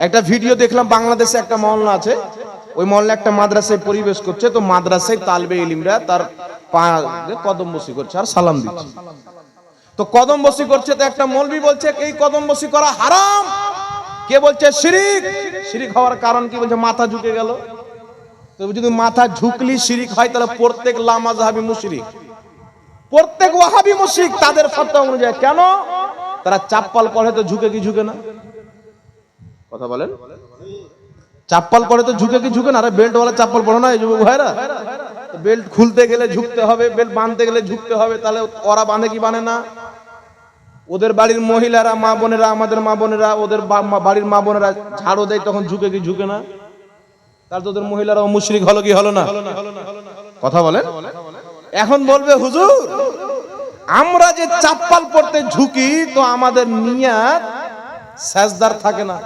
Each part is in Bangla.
একটা ভিডিও দেখলাম, বাংলাদেশে একটা মহল্লা আছে। ওই মহল্লা একটা মাদ্রাসায় পরিবেশ করছে, তো মাদ্রাসায় তালবে ইলিমরা তার পা কদম বসি করছে আর সালাম দিচ্ছে। তো কদম বসি করছে, তো একটা মৌলবি বলছে, এই কদম বসি করা হারাম। কে বলছে, শিরিক। শিরিক হওয়ার কারণ কি বলছে, মাথা ঝুঁকে গেল। তো যদি মাথা ঝুঁকলি শিরিক হয়, তাহলে প্রত্যেক লামাজহাবি মুশরিক। প্রত্যেক ওয়াহাবি মুশরিক তাদের ফতোয়া অনুযায়ী। কেন? তারা চাপ্পাল পরে তো ঝুঁকে কি ঝুঁকে না? কথা বলেন। চাপ্পাল পরে তো ঝুঁকে কি ঝুঁকে না? আরে বেল্ট ওয়ালা চাপ্পাল পরে না, এই যুবক ভাইরা? বেল্ট খুলতে গেলে ঝুঁকতে হবে, বেল্ট বাঁধতে গেলে ঝুঁকতে হবে, তাহলে ওরা বাঁধে কি বাঁধে না? ওদের বাড়ির মহিলারা, মা বোনেরা, আমাদের মা বোনেরা, ওদের বাড়ির মা বোনেরা ঝাড়ু দেয়, তখন ঝুঁকে কি ঝুঁকে না? তার তো ওদের মহিলারাও মুশরিক হলো কি হলো না? কথা বলেন। এখন বলবে, হুজুর, আমরা যে চাপ্পাল পড়তে ঝুঁকি, তো আমাদের নিয়াত সাজদার থাকে না।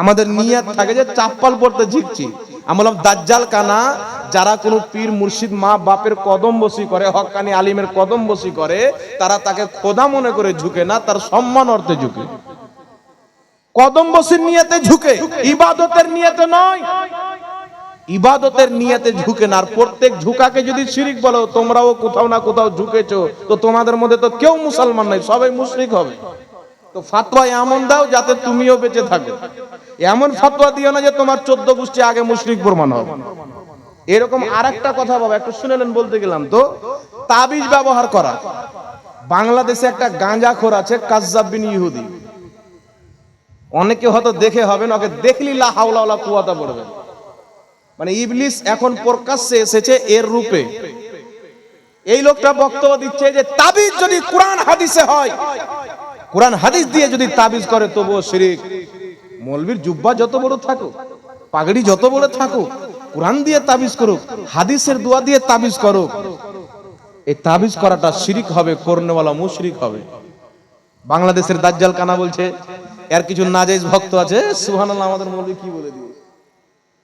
আমাদের নিয়াত থাকে যে চাপ্পাল পড়তে ঝুঁকছি। আমি বললাম দাজ্জাল কানা যারা কোনো পীর মুর্শিদ মা বাপের কদম বসি করে হকানি আলিমের কদম বসি করে তারা তাকে খোদা মনে করে ঝুঁকে না তার সম্মান অর্থে ঝুঁকে। কদম বসির নিয়তে ঝুঁকে ইবাদতের নিয়তে নয়। ইবাদতের নিয়তে ঝুঁকে না আর প্রত্যেক ঝুঁকাকে যদি শিরিক বলো তোমরাও কোথাও না কোথাও ঝুঁকেছো তো তোমাদের মধ্যে তো কেউ মুসলমান নাই সবাই মুশরিক হবে। তো ফাতোয়া এমন দাও যাতে তুমিও বেঁচে থাকো। এমন ফাতোয়া দিও না যে তোমার চোদ্দ গোষ্ঠী আগে মুশরিক প্রমাণ হবে। এরকম আরেকটা কথা বাবা, একটু শুনেলেন বলতে গেলাম তো। তাবিজ ব্যবহার করা। বাংলাদেশে একটা গাঁজাখোর আছে, কাজ্জাব বিন ইহুদি। অনেকে হয়তো দেখে হবেন, ওকে দেখলি লা হাওলা ওয়ালা কুয়াতা পড়বে। মানে ইবলিস এখন প্রকাশ্যে এসেছে এর রূপে। এই লোকটা বক্তব্য দিচ্ছে যে তাবিজ যদি কোরআন হাদিসে হয় কোরআন হাদিস দিয়ে যদি তাবিজ করে, তবুও শিরিক। মৌলবীর জুব্বা যত বড় থাকুক, পাগড়ি যত বড় থাকুক, কোরআন দিয়ে তাবিজ করুক, হাদিসের দোয়া দিয়ে তাবিজ করুক, এই তাবিজ করাটা শিরিক হবে করনেওয়ালা মুশরিক হবে। বাংলাদেশের দাজ্জাল কানা বলছে, এর কিছু নাজাইজ ভক্ত আছে? সুবহানাল্লাহ, আমাদের মৌলবী কি বলে দিয়ে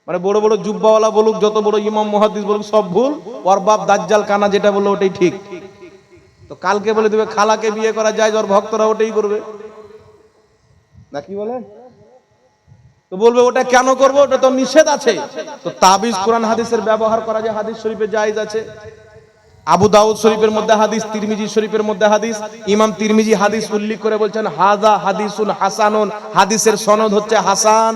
মানে বড় বড় জুব্বাওয়ালা বলুক, যত বড় ইমাম, মুহাদ্দিস বলুক, সব ভুল। ওর বাপ দাজ্জাল কানা যেটা বলল, ওটাই ঠিক। তো কালকে বলে দেবে, খালাকে বিয়ে করা যায় ওর ভক্তরা ওটাই করবে। না কি বলে? তো বলবে, ওটা কেন করব? ওটা তো নিষেধ আছে। তো তাবিজ কোরআন হাদিসের ব্যবহার করা যায় হাদিস শরীফে জায়েজ আছে। আবু দাউদ শরীফের মধ্যে হাদিস, তিরমিজি শরীফের মধ্যে হাদিস, ইমাম তিরমিজি হাদিস উল্লেখ করে বলছেন হাজা হাদিসুন হাসানুন। হাদিসের সনদ হচ্ছে হাসান।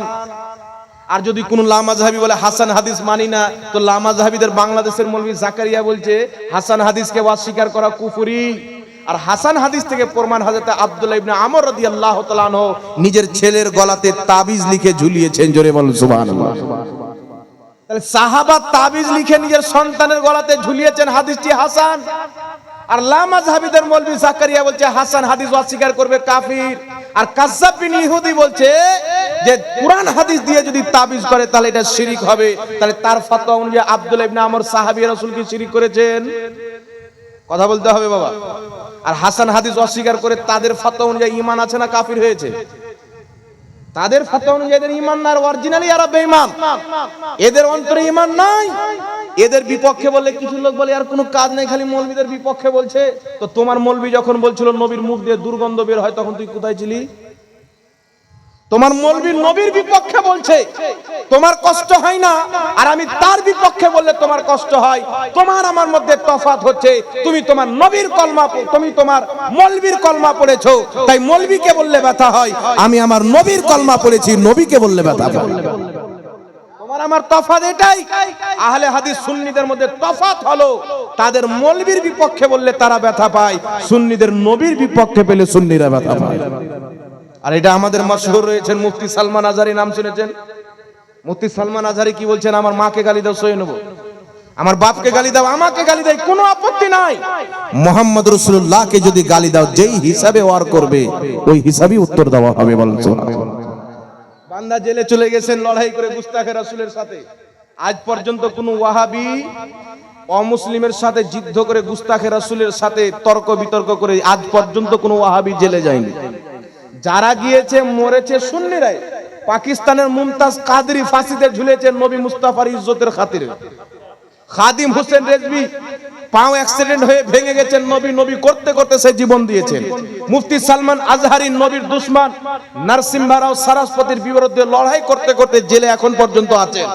আর যদি কোন লামাজহাবি বলে হাসান হাদিস মানি না, তো লামাজহাবিদের বাংলাদেশের মৌলভী জাকারিয়া বলছে, হাসান হাদিসকে অস্বীকার করা কুফুরি। আর হাসান হাদিস থেকে প্রমাণ হাজরত আব্দুল্লাহ ইবনে আমর রাদিয়াল্লাহু তাআলা নিজের ছেলের গলাতে তাবিজ লিখে ঝুলিয়েছেন, জোরে বলুন, সুবহানাল্লাহ। তাহলে সাহাবা তাবিজ লিখে নিজের সন্তানের গলাতে ঝুলিয়েছেন হাদিসটি হাসান। আর লামাজহাবিদের মৌলভী জাকারিয়া বলছে, হাসান হাদিস অস্বীকার করবে কাফির। আর কাজ্জাব বিন ইহুদি বলছে যে কোরআন হাদিস দিয়ে যদি তাবিজ করে, তাহলে এটা শিরিক হবে। তাহলে তার ফতোয়া অনুযায়ী আব্দুল ইবনে আমর সাহাবী রাসূল কি শিরিক করেছেন? কথা বলতে হবে বাবা। আর হাসান হাদিস অস্বীকার করে তাদের ফতোয়া অনুযায়ী ঈমান আছে না কাফির হয়েছে? তাদের ফতোয়া অনুযায়ী এদের ঈমান না, আর অরিজিনালি এরা বেঈমান। এদের অন্তরে ঈমান নাই। এদের বিপক্ষে বললে কিছু লোক বলে, আর কোনো কাজ নেই, খালি মৌলবীদের বিপক্ষে বলছে। তো তোমার মৌলবী যখন বলছিল, নবীর মুখ দিয়ে দুর্গন্ধ বের হয়, তখন তুই কোথায় ছিলি? তোমার মৌলবী নবীর বিপক্ষে বলছে, তোমার কষ্ট হয় না, আর আমি তার বিপক্ষে বললে তোমার কষ্ট হয়। তোমার আমার মধ্যে তফাত হচ্ছে, তুমি তোমার নবীর কলমা তুমি তোমার মৌলবীর কলমা পড়েছো। তাই মৌলবীকে বললে ব্যথা হয়, আমি আমার নবীর কলমা পড়েছি, নবীকে বললে ব্যথা হয়। তোমার আমার তফাত এটাই। আহলে হাদিস সুন্নিদের মধ্যে তফাত হলো, তাদের মৌলবীর বিপক্ষে বললে তারা ব্যথা পায়, সুন্নিদের নবীর বিপক্ষে পেলে সুন্নিরা ব্যথা পায়। আর এটা আমাদের মশহুর রয়েছেন মুফতি সালমান আজারি নাম শুনেছেন? মুফতি সালমান আজারি কি বলছেন, আমার মাকে গালি দাও সয়ে নেব। আমার বাপকে গালি দাও, আমাকে গালি দেয় কোনো আপত্তি নাই। মোহাম্মদ রসুল্লাহকে যদি গালি দাও, যেই হিসাবে ওয়ার করবে, ওই হিসাবেই উত্তর দেওয়া হবে, বলেন বান্দা জেলে চলে গেছেন, লড়াই করে গুস্তাখে রাসুলের সাথে। আজ পর্যন্ত কোনো ওয়াহাবি অমুসলিমের সাথে যুদ্ধ করে গুস্তাখে রাসুলের সাথে তর্ক বিতর্ক করে আজ পর্যন্ত কোনো ওয়াহাবি জেলে যায়নি। যারা গিয়েছে, মরেছে সুন্নিরাই। পাকিস্তানের মুমতাজ কাদরি ফাঁসিতে ঝুলেছেন নবী মুস্তাফার ইজ্জতের খাতিরে। খাদিম হোসেন রেজবি পাও অ্যাক্সিডেন্ট হয়ে ভেঙে গেছেন নবী নবী করতে করতে সে জীবন দিয়েছেন। মুফতি সালমান আজহারি নবীর দুশ্মন নারসিম্হা রাও সারাসপতির বিরুদ্ধে লড়াই করতে করতে জেলে এখন পর্যন্ত আছেন।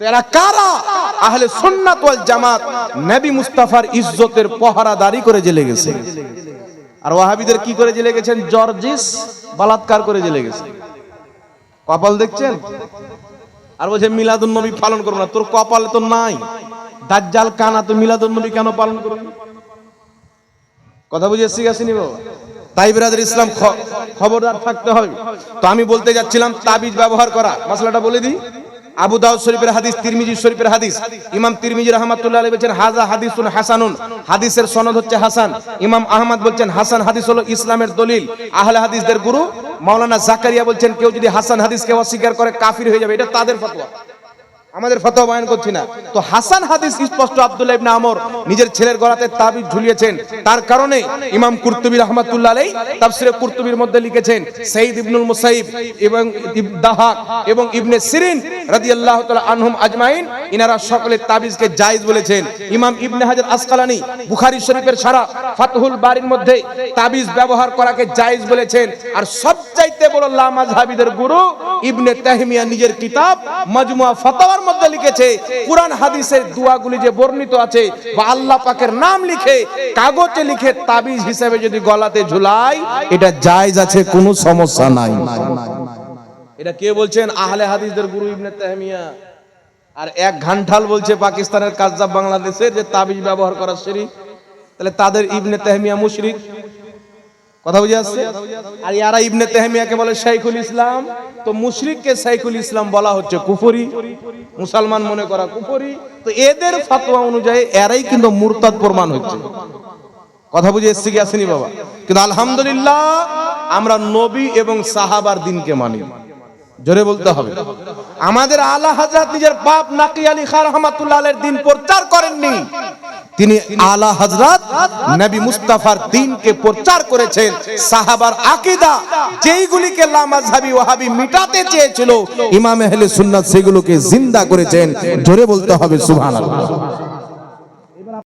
তো এরা কারা? আহলে সুন্নাত ওয়াল জামাত নবী মুস্তাফার ইজ্জতের পহরাদারি করে জেলে গেছে। আর ওয়াহাবিদের কি করে জেলে গেছেন? জর্জিস বালাৎকার করে জেলে গেছে। কপাল দেখছেন? আর বলছে, মিলাদুন নবী পালন করব না, তোর কপালে তো নাই। দাজ্জাল কানা তো মিলাদুন নবী কেন পালন করবি? কথা বুঝে এসে গেছিনি বাবা তাই বিরাদের ইসলাম খবরদার থাকতে হবে। তো আমি বলতে যাচ্ছিলাম তাবিজ ব্যবহার করা। মশলাটা বলে দিই। আবু দাউদ শরীফের হাদিস, তিরমিজি শরীফের হাদিস। ইমাম তিরমিজি রহমাতুল্লাহ আলাইহি বলেছেন, হাজা হাদিসুন হাসানুন। হাদিসের সনদ হচ্ছে হাসান। ইমাম আহমদ বলছেন, হাসান হাদিস হলো ইসলামের দলিল। আহলে হাদিসদের গুরু মাওলানা জাকারিয়া বলছেন, কেউ যদি হাসান হাদিসকে অস্বীকার করে, কাফির হয়ে যাবে। এটা তাদের ফতোয়া। আমাদের ফতোয়া বয়ান করছি না। তো হাসান হাদিস স্পষ্ট আব্দুল্লাহ ইবনে আমর নিজের ছেলের গলাতে তাবিজ ঝুলিয়েছেন। তার কারণে ইমাম কুরতুবী রাহমাতুল্লাহ আলাইহি তাফসিরে কুরতুবীর মধ্যে লিখেছেন সাইদ ইবনুল মুসাইব এবং দাহাক এবং ইবনে সিরিন রাদিয়াল্লাহু তাআলা আনহুম আজমাইন, ইনারা সকলে তাবিজকে জায়েজ বলেছেন। ইমাম ইবনে হাজার আসকালানি বুখারী শরীফের সারা ফাতহুল বারির মধ্যে তাবিজ ব্যবহার করাকে জায়েজ বলেছেন। আর সবচাইতে বড় লামাজহাবিদের গুরু ইবনে তাহমিয়া নিজের কিতাব মাজমুয়া ফাতাওয়ার মধ্যে লিখেছে, কুরআন হাদিসের দোয়াগুলি যে বর্ণিত আছে, বা আল্লাহ পাকের নাম লিখে, কাগজে লিখে তাবিজ হিসেবে যদি গলাতে ঝুলাই, এটা জায়েজ আছে, কোনো সমস্যা নাই। এটা কে বলছেন? আহলে হাদিসদের গুরু ইবনে তাহমিয়া। আর এক ঘান্টাল বলছে পাকিস্তানের কাজদাব বাংলাদেশের যে তাবিজ ব্যবহার করা শিরিক, তাহলে তাদের ইবনে তাহমিয়া মুশরিক। কথা বুঝে আসছে? আর ইয়ারা ইবনে তেহমিয়াকে বলে শাইখুল ইসলাম। তো মুশরিককে শাইখুল ইসলাম বলা হচ্ছে কুফরি। মুসলমান মনে করা কুফরি। তো এদের ফতোয়া অনুযায়ী এরাই কিন্তু মুরতাদ প্রমাণ হচ্ছে। কথা বুঝে এসছে কি আসেনি বাবা? কিন্তু আলহামদুলিল্লাহ আমরা নবী এবং সাহাবার দিনকে মানি। জোরে বলতে হবে। আমাদের আলা হাজরাত নিজের বাপ নাকি আলী খান রহমাতুল্লাহ দিন প্রচার করেননি। তিনি আলা হজরত নবী মুস্তাফার দিনকে প্রচার করেছেন। সাহাবার আকিদা যেইগুলিকে লামাজহাবি ওয়াহাবি মিটাতে চেয়েছিল, ইমাম আহলে সুন্নাত সেগুলোকে জিন্দা করেছেন। জোরে বলতে হবে সুবহানাল্লাহ।